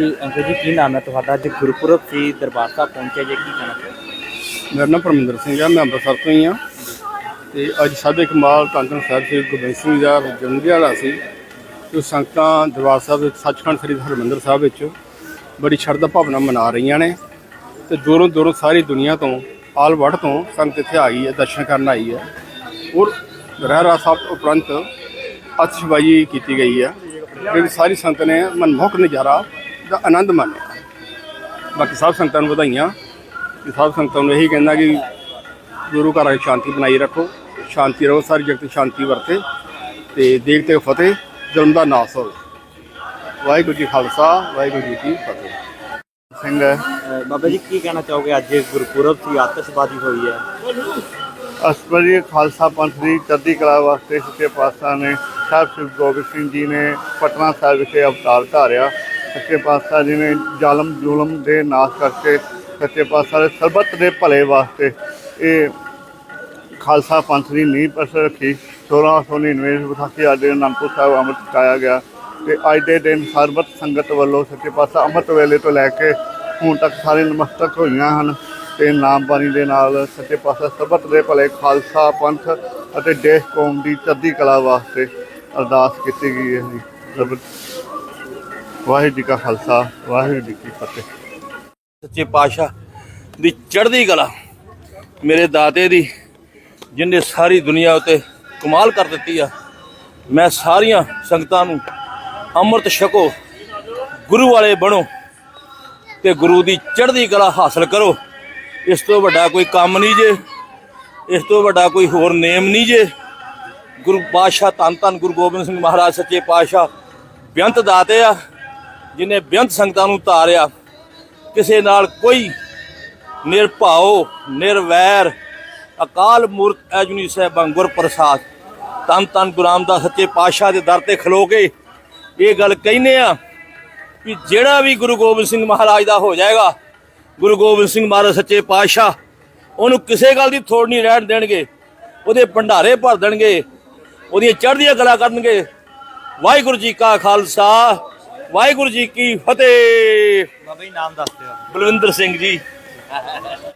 ਹਾਂਜੀ ਅੰਕਲ ਜੀ, ਕੀ ਨਾਮ ਹੈ ਤੁਹਾਡਾ? ਅੱਜ ਗੁਰਪੁਰਬ ਸੀ, ਦਰਬਾਰ ਸਾਹਿਬ ਪਹੁੰਚੇ ਜੇ, ਕੀ ਕਹਿਣਾ ਚਾਹੋਗੇ? ਮੇਰਾ ਨਾਮ ਪਰਮਿੰਦਰ ਸਿੰਘ ਹੈ, ਮੈਂ ਅੰਮ੍ਰਿਤਸਰ ਤੋਂ ਹੀ ਹਾਂ। ਤੇ ਅੱਜ ਸਾਡੇ ਕਮਾਲ ਧੰਨ ਸਾਹਿਬ ਸ੍ਰੀ ਗੋਬਿੰਦ ਸਿੰਘ ਜੀ ਦਾ ਜਨਮ ਦਿਹਾੜਾ ਸੀ ਜੋ ਸੰਗਤਾਂ ਦਰਬਾਰ ਸਾਹਿਬ ਵਿੱਚ, ਸੱਚਖੰਡ ਸ੍ਰੀ ਹਰਿਮੰਦਰ ਸਾਹਿਬ ਵਿੱਚ ਬੜੀ ਸ਼ਰਧਾ ਭਾਵਨਾ ਮਨਾ ਰਹੀਆਂ ਨੇ। ਤੇ ਦੂਰੋਂ ਦੂਰੋਂ ਸਾਰੀ ਦੁਨੀਆ ਤੋਂ, ਆਲ ਵਰਡ ਤੋਂ ਸੰਗਤ ਇੱਥੇ ਆਈ ਹੈ, ਦਰਸ਼ਨ ਕਰਨ ਆਈ ਹੈ। ਔਰ ਰਹਿਰਾ ਸਾਹਿਬ ਉਪਰੰਤ ਅਤਿਸ਼ਬਾਜ਼ੀ ਕੀਤੀ ਗਈ ਹੈ। ਜਿਹੜੀ ਸਾਰੀ ਸੰਗਤ ਨੇ ਮਨਮੋਹਕ ਨਜ਼ਾਰਾ ਦਾ ਆਨੰਦ ਮਾਣਿਆ। ਬਾਕੀ ਸਭ ਸੰਗਤਾਂ ਨੂੰ ਵਧਾਈਆਂ। ਕਿ ਸਭ ਸੰਗਤਾਂ ਨੂੰ ਇਹੀ ਕਹਿੰਦਾ ਕਿ ਗੁਰੂ ਘਰਾਂ ਵਿੱਚ ਸ਼ਾਂਤੀ ਬਣਾਈ ਰੱਖੋ। ਸ਼ਾਂਤੀ ਰਹੋ ਸਾਰੀ ਜਗਤ ਸ਼ਾਂਤੀ ਵਰਤੇ। ਤੇ ਦੇਖ ਤੇ ਫਤਿਹ ਜ਼ੁਲਮ ਦਾ ਨਾਸ ਹੋਵੇ। ਵਾਹਿਗੁਰੂ ਜੀ ਖਾਲਸਾ ਵਾਹਿਗੁਰੂ ਜੀ ਕੀ ਫਤਿਹ। ਸਿੰਘ ਬਾਬਾ ਜੀ ਕੀ ਕਹਿਣਾ ਚਾਹੋਗੇ? ਅੱਜ ਗੁਰਪੁਰਬ ਸੀ ਆਤਿਸ਼ਬਾਜ਼ੀ ਹੋਈ ਹੈ। ਅਸਪਰੀ ਖਾਲਸਾ ਪੰਥ ਦੀ ਚੜ੍ਹਦੀ ਕਲਾ ਵਾਸਤੇ ਸੱਚੇ ਪਾਤਸ਼ਾਹ ਨੇ ਸਾਹਿਬ ਸ੍ਰੀ ਗੋਬਿੰਦ ਸਿੰਘ ਜੀ ਨੇ ਪਟਨਾ ਸਾਹਿਬ ਵਿਖੇ ਅਵਤਾਰ ਧਾਰਿਆ। ਸੱਚੇ ਪਾਤਸ਼ਾਹ ਜੀ ਨੇ ਜ਼ਾਲਮ ਜ਼ੁਲਮ ਦੇ ਨਾਸ਼ ਕਰਕੇ ਸੱਚੇ ਪਾਤਸ਼ਾਹ ਦੇ ਸਰਬੱਤ ਦੇ ਭਲੇ ਵਾਸਤੇ ਇਹ ਖਾਲਸਾ ਪੰਥ ਦੀ ਨੀਂਹ ਪਸ ਰੱਖੀ। 1699 ਵਿਸਾਖੀ ਅੱਜ ਅਨੰਦਪੁਰ ਸਾਹਿਬ ਅੰਮ੍ਰਿਤ ਛਕਾਇਆ ਗਿਆ ਤੇ ਅੱਜ ਦੇ ਦਿਨ ਸਰਬੱਤ ਸੰਗਤ ਵੱਲੋਂ ਸੱਚੇ ਪਾਤਸ਼ਾਹ ਅੰਮ੍ਰਿਤ ਵੇਲੇ ਤੋਂ ਲੈ ਕੇ ਹੁਣ ਤੱਕ ਸਾਰੇ ਨਮਸਤਕ ਹੋਈਆਂ ਹਨ ਤੇ ਨਾਮਬਾਣੀ ਦੇ ਨਾਲ ਸੱਚੇ ਪਾਤਸ਼ਾਹ ਸਰਬੱਤ ਦੇ ਭਲੇ ਖਾਲਸਾ ਪੰਥ ਅਤੇ ਦੇਸ਼ ਕੌਮ ਦੀ ਚੜ੍ਹਦੀ ਕਲਾ ਵਾਸਤੇ ਅਰਦਾਸ ਕੀਤੀ ਗਈ ਹੈ ਜੀ। ਵਾਹਿਗੁਰੂ ਜੀ ਕਾ ਖਾਲਸਾ, ਵਾਹਿਗੁਰੂ ਜੀ ਕੀ ਫਤਿਹ। ਸੱਚੇ ਪਾਤਸ਼ਾਹ ਦੀ ਚੜ੍ਹਦੀ ਕਲਾ ਮੇਰੇ ਦਾਤੇ ਦੀ, ਜਿਨੇ ਸਾਰੀ ਦੁਨੀਆ ਉਤੇ ਕਮਾਲ ਕਰ ਦਿੱਤੀ ਆ, ਮੈਂ ਸਾਰੀਆਂ ਸੰਗਤਾਂ ਨੂੰ ਅੰਮ੍ਰਿਤ ਛਕੋ, ਗੁਰੂ ਵਾਲੇ ਬਣੋ ਤੇ ਗੁਰੂ ਦੀ ਚੜ੍ਹਦੀ ਕਲਾ ਹਾਸਲ ਕਰੋ। ਇਸ ਤੋਂ ਵੱਡਾ ਕੋਈ ਕੰਮ ਨਹੀਂ ਜੇ, ਇਸ ਤੋਂ ਵੱਡਾ ਕੋਈ ਹੋਰ ਨੇਮ ਨਹੀਂ ਜੇ। ਗੁਰੂ ਪਾਤਸ਼ਾਹ ਧੰਨ ਧੰਨ ਗੁਰੂ ਗੋਬਿੰਦ ਸਿੰਘ ਮਹਾਰਾਜ, ਸੱਚੇ ਪਾਤਸ਼ਾਹ, ਬੇਅੰਤ ਦਾਤੇ ਆ। ਜਿਨੇ ਬੇਅੰਤ ਸੰਗਤਾਂ ਨੂੰ ਤਾਰਿਆ ਕਿਸੇ ਨਾਲ ਕੋਈ ਨਿਰਭਉ ਨਿਰਵੈਰ, ਅਕਾਲ ਮੂਰਤ ਐਜੁਨੀ ਸਾਹਿਬਾਂ ਗੁਰ ਪ੍ਰਸਾਦ ਤਨ ਤਨ ਗੁਲਾਮ ਦਾ ਸੱਚੇ ਪਾਤਸ਼ਾਹ ਦੇ ਦਰ ਤੇ ਖਲੋ ਕੇ ਇਹ ਗੱਲ ਕਹਿੰਦੇ ਆ ਕਿ ਜਿਹੜਾ ਵੀ ਗੁਰੂ ਗੋਬਿੰਦ ਸਿੰਘ ਮਹਾਰਾਜ ਦਾ ਹੋ ਜਾਏਗਾ, ਗੁਰੂ ਗੋਬਿੰਦ ਸਿੰਘ ਮਹਾਰਾਜ ਸੱਚੇ ਪਾਤਸ਼ਾਹ, ਉਹਨੂੰ ਕਿਸੇ ਗੱਲ ਦੀ ਥੋੜ ਨਹੀਂ ਰਹਿਣ ਦੇਣਗੇ, ਉਹਦੇ ਭੰਡਾਰੇ ਭਰ ਦੇਣਗੇ, ਉਹਦੀਆਂ ਚੜ੍ਹਦੀਆਂ ਕਲਾ ਕਰਨਗੇ। ਵਾਹਿਗੁਰੂ ਜੀ ਕਾ ਖਾਲਸਾ ਵਾਹਿਗੁਰੂ ਜੀ ਕੀ ਫਤਿਹ। ਬਾਬਾ ਜੀ ਨਾਮ ਦੱਸ ਦਿਓ। ਬਲਵਿੰਦਰ ਸਿੰਘ ਜੀ।